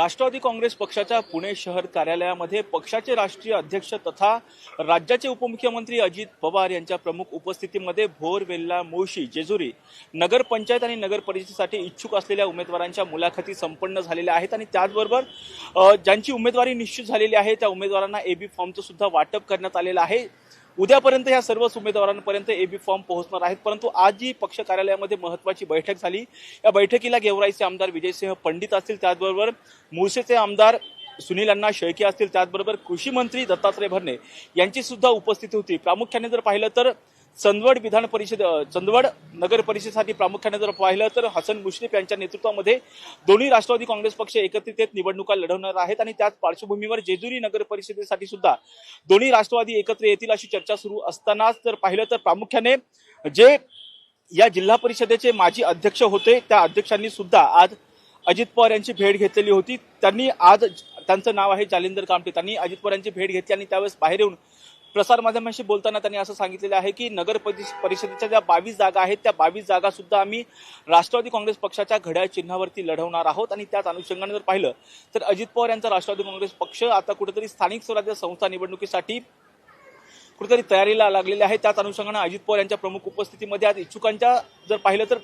राष्ट्रवादी काँग्रेस पक्षाच्या पुणे शहर कार्यालयामध्ये पक्षाचे राष्ट्रीय अध्यक्ष तथा राज्याचे उपमुख्यमंत्री अजित पवार यांच्या प्रमुख उपस्थितीमध्ये भोर वेल्ला मुळशी जेजुरी नगरपंचायत आणि नगर परिषदेसाठी इच्छुक असलेल्या उमेदवारांच्या मुलाखती संपन्न झालेल्या आहेत आणि त्याचबरोबर ज्यांची उमेदवारी निश्चित झालेली आहे त्या उमेदवारांना एबी फॉर्मचं सुद्धा वाटप करण्यात आलेलं आहे. उद्यापर्यंत ह्या सर्वच उमेदवारांपर्यंत एबी फॉर्म पोहोचणार आहेत. परंतु आज जी पक्ष कार्यालयामध्ये महत्वाची बैठक झाली. या बैठकीला गेवराईचे आमदार विजयसिंह पंडित असतील त्याचबरोबर मुळशेचे आमदार सुनील अण्णा शेळके असतील त्याचबरोबर कृषी मंत्री दत्तात्रय भरणे यांची सुद्धा उपस्थिती होती. प्रामुख्याने जर पाहिलं तर चंदवड विधान परिषद चंदवड नगर परिषदेसाठी प्रामुख्याने जर पाहिलं तर हसन मुश्रीफ यांच्या नेतृत्वामध्ये दोन्ही राष्ट्रवादी काँग्रेस पक्ष एकत्रित येत निवडणुका लढवणार आहेत आणि त्याच पार्श्वभूमीवर जेजुरी नगर परिषदेसाठी सुद्धा दोन्ही राष्ट्रवादी एकत्र येतील अशी चर्चा सुरू असतानाच जर पाहिलं तर प्रामुख्याने जे या जिल्हा परिषदेचे माजी अध्यक्ष होते त्या अध्यक्षांनी सुद्धा आज अजित पवार यांची भेट घेतलेली होती. त्यांनी आज त्यांचं नाव आहे जालिंदर कामटे. त्यांनी अजित पवार यांची भेट घेतली आणि त्यावेळेस बाहेर येऊन प्रसारमाध्यमांशी बोलताना त्यांनी असं सांगितलेलं आहे की नगर परिषदेच्या ज्या बावीस जागा आहेत त्या बावीस जागा सुद्धा आम्ही राष्ट्रवादी काँग्रेस पक्षाच्या घड्याळ चिन्हावरती लढवणार आहोत. आणि त्याच अनुषंगाने जर पाहिलं तर अजित पवार यांचा राष्ट्रवादी काँग्रेस पक्ष आता कुठेतरी स्थानिक स्वराज्य संस्था निवडणुकीसाठी कुठेतरी तयारीला लागलेले आहे. त्याच अनुषंगाने अजित पवार यांच्या प्रमुख उपस्थितीमध्ये आज इच्छुकांच्या जर पाहिलं तर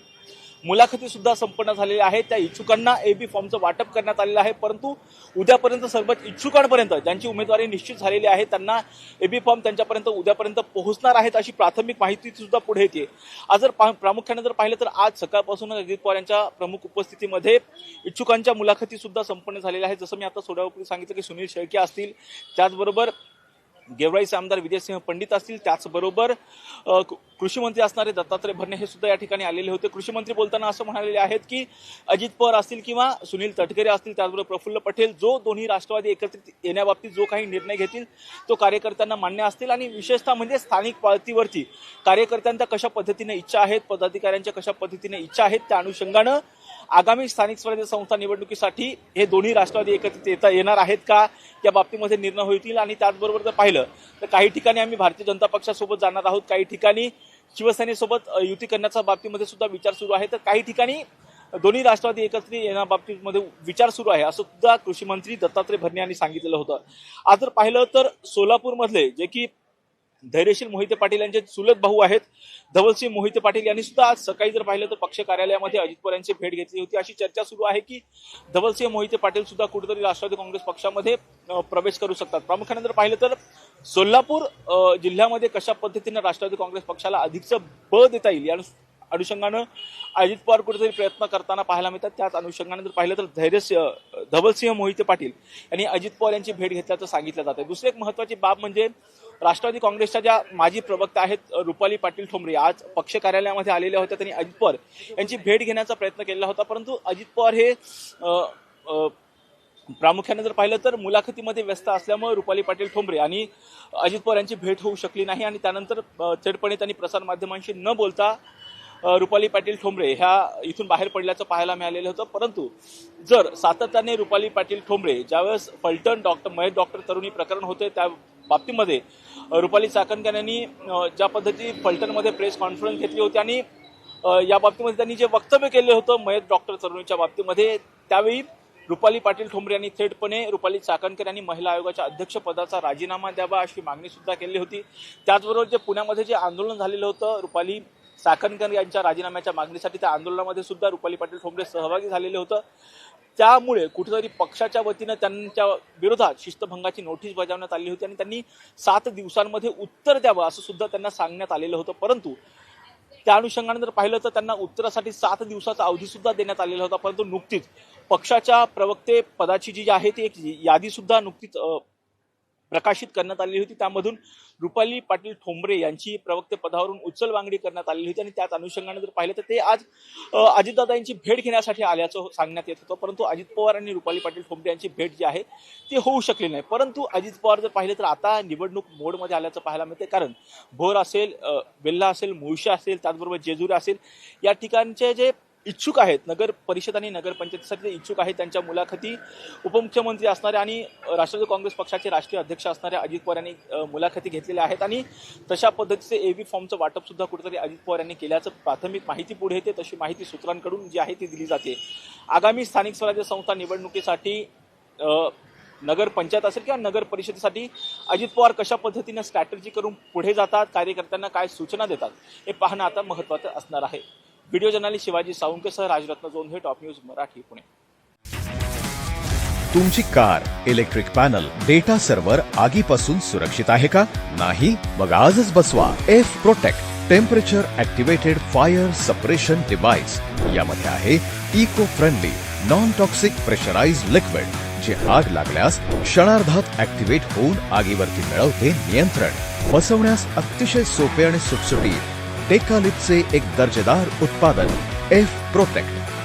मुलाखती सुद्धा संपन्न झालेल्या आहेत. त्या इच्छुकांना ए बी फॉर्मचं वाटप करण्यात आलेलं आहे. परंतु उद्यापर्यंत सर्व इच्छुकांपर्यंत ज्यांची उमेदवारी निश्चित झालेली आहे त्यांना ए बी फॉर्म त्यांच्यापर्यंत उद्यापर्यंत पोहोचणार आहेत अशी प्राथमिक माहिती सुद्धा पुढे येते. आज जर पा- प्रामुख्याने जर पाहिलं तर आज सकाळपासूनच अजित पवार यांच्या प्रमुख उपस्थितीमध्ये इच्छुकांच्या मुलाखती सुद्धा संपन्न झालेल्या आहेत. जसं मी आता सोडापूर्वी सांगितलं की सुनील शेळके असतील. त्याचबरोबर गेवराईचे आमदार विजयसिंह पंडित असतील त्याचबरोबर कृषीमंत्री कृषी मंत्री असणारे दत्तात्रय भरणे हे सुद्धा या ठिकाणी आलेले होते. कृषी मंत्री बोलताना असं म्हणालेले आहेत की अजित पवार असतील किंवा सुनील तटकरे असतील त्याचबरोबर प्रफुल्ल पटेल जो दोन्ही राष्ट्रवादी एकत्रित येण्याबाबतीत जो काही निर्णय घेतील तो कार्यकर्त्यांना मान्य असतील. आणि विशेषतः म्हणजे स्थानिक पातळीवरती कार्यकर्त्यांच्या कशा पद्धतीने इच्छा आहेत पदाधिकाऱ्यांच्या कशा पद्धतीने इच्छा आहेत त्या अनुषंगानं आगामी स्थानिक स्वराज्य संस्था निवडणुकीसाठी हे दोन्ही राष्ट्रवादी एकत्रित येता येणार आहेत का या बाबतीमध्ये निर्णय होतील? आणि त्याचबरोबर जर पाहिलं तर काही ठिकाणी आम्ही भारतीय जनता पक्षासोबत जाणार आहोत. काही ठिकाणी शिवसेनेसोबत युती करण्याच्या बाबतीमध्ये सुद्धा विचार सुरू आहे. तर काही ठिकाणी दोन्ही राष्ट्रवादी एकत्रित येण्याबाबतीमध्ये विचार सुरू आहे असं सुद्धा कृषी मंत्री दत्तात्रय भरणे यांनी सांगितलेलं होतं. आज जर पाहिलं तर सोलापूरमधले जे की धैर्यशील मोहिते पाटील यांचे चुलत भाऊ आहेत. धवलसिंह मोहिते पाटील यांनी सुद्धा आज सकाळी जर पाहिलं तर पक्ष कार्यालयामध्ये अजित पवार यांची भेट घेतली होती. अशी चर्चा सुरू आहे की धवलसिंह मोहिते पाटील सुद्धा कुठेतरी राष्ट्रवादी काँग्रेस पक्षामध्ये प्रवेश करू शकतात. प्रामुख्याने जर पाहिलं तर सोलापूर जिल्ह्यामध्ये कशा पद्धतीने राष्ट्रवादी काँग्रेस पक्षाला अधिकचं बळ देता येईल या अनु- अनुषंगानं अजित पवार कुठेतरी प्रयत्न करताना पाहायला मिळतात. त्याच अनुषंगाने जर पाहिलं तर धैर्यसिंह धवलसिंह मोहिते पाटील यांनी अजित पवार यांची भेट घेतल्याचं सांगितलं जातं दुसरी एक महत्वाची बाब म्हणजे राष्ट्रवादी काँग्रेसच्या ज्या माजी प्रवक्ता आहेत रुपाली पाटील ठोंबरे आज पक्ष कार्यालयामध्ये आलेल्या होत्या त्यांनी अजित पवार यांची भेट घेण्याचा प्रयत्न केलेला होता परंतु अजित पवार हे प्रामुख्याने जर पाहिलं तर मुलाखतीमध्ये व्यस्त असल्यामुळे रुपाली पाटील ठोंबरे आणि अजित पवार यांची भेट होऊ शकली नाही आणि त्यानंतर थेटपणे त्यांनी प्रसारमाध्यमांशी न बोलता रुपाली पाटील ठोंबरे ह्या इथून बाहेर पडल्याचं पाहायला मिळालेलं होतं. परंतु जर सातत्याने रुपाली पाटील ठोंबरे ज्यावेळेस फलटण डॉक्टर महेश डॉक्टर तरुणी प्रकरण होते त्या बाबतीमध्ये रुपाली चाकणकर यांनी ज्या पद्धती फलटणमध्ये प्रेस कॉन्फरन्स घेतली होती आणि या बाबतीमध्ये त्यांनी जे वक्तव्य केलं होतं महेश डॉक्टर तरुणीच्या बाबतीमध्ये त्यावेळी रुपाली पाटील ठोंबरे यांनी थेटपणे रुपाली चाकणकर यांनी महिला आयोगाच्या अध्यक्षपदाचा राजीनामा द्यावा अशी मागणी सुद्धा केली होती. त्याचबरोबर जे पुण्यामध्ये जे आंदोलन झालेलं होतं रुपाली चाकणकर यांच्या राजीनाम्याच्या मागणीसाठी त्या आंदोलनामध्ये सुद्धा रुपाली पाटील ठोंबरे सहभागी झालेले होतं. त्यामुळे कुठेतरी पक्षाच्या वतीनं त्यांच्या विरोधात शिस्तभंगाची नोटीस बजावण्यात आली होती आणि त्यांनी सात दिवसांमध्ये उत्तर द्यावं असं सुद्धा त्यांना सांगण्यात आलेलं होतं. परंतु त्या अनुषंगाने जर पाहिलं तर त्यांना उत्तरासाठी सात दिवसाचा अवधी सुद्धा देण्यात आलेला होता. परंतु नुकतीच पक्षाच्या प्रवक्ते पदाची जी आहे ती एक यादी सुद्धा नुकतीच प्रकाशित करण्यात आलेली होती. त्यामधून रुपाली पाटील ठोंबरे यांची प्रवक्ते पदावरून उचलबांगडी करण्यात आलेली होती. आणि त्याच अनुषंगाने जर पाहिलं तर ते आज अजितदादा यांची भेट घेण्यासाठी आल्याचं सांगण्यात येत होतं. परंतु अजित पवार आणि रुपाली पाटील ठोंबरे यांची भेट जी आहे ती होऊ शकली नाही. परंतु अजित पवार जर पाहिलं तर आता निवडणूक मोडमध्ये आल्याचं पाहायला मिळते कारण भोर असेल बेल्ला असेल मुळशी असेल त्याचबरोबर जेजुरी असेल या ठिकाणचे जे इच्छुक आहेत. नगर परिषद आणि नगरपंचायतीसाठी जे इच्छुक आहेत त्यांच्या मुलाखती उपमुख्यमंत्री असणाऱ्या आणि राष्ट्रवादी काँग्रेस पक्षाचे राष्ट्रीय अध्यक्ष असणाऱ्या अजित पवार यांनी मुलाखती घेतलेल्या आहेत आणि तशा पद्धतीचे एबी फॉर्मचं वाटपसुद्धा कुठेतरी अजित पवार यांनी केल्याचं प्राथमिक माहिती पुढे येते. तशी माहिती सूत्रांकडून जी आहे ती दिली जाते. आगामी स्थानिक स्वराज्य संस्था निवडणुकीसाठी नगर पंचायत असेल किंवा नगर परिषदेसाठी अजित पवार कशा पद्धतीनं स्ट्रॅटर्जी करून पुढे जातात कार्यकर्त्यांना काय सूचना देतात हे पाहणं आता महत्त्वाचं असणार आहे. व्हिडिओ जर्नालिस्ट शिवाजी सावंकेसह राजरत्न जोन हे टॉप न्यूज मराठी पुणे. तुमची car electric panel data server आगीपासून सुरक्षित आहे का? नाही? मग आजच बसवा. F protect temperature activated fire suppression device यामध्ये आहे eco friendly non toxic pressurise liquid जे आग लागल्यास क्षणार्धात ऍक्टिव्हेट होऊन आगीवरती मिळवते नियंत्रण. बसवण्यास अतिशय सोपे आणि सुटसुटीत. टेकालिपचे एक दर्जेदार उत्पादन एफ प्रोटेक्ट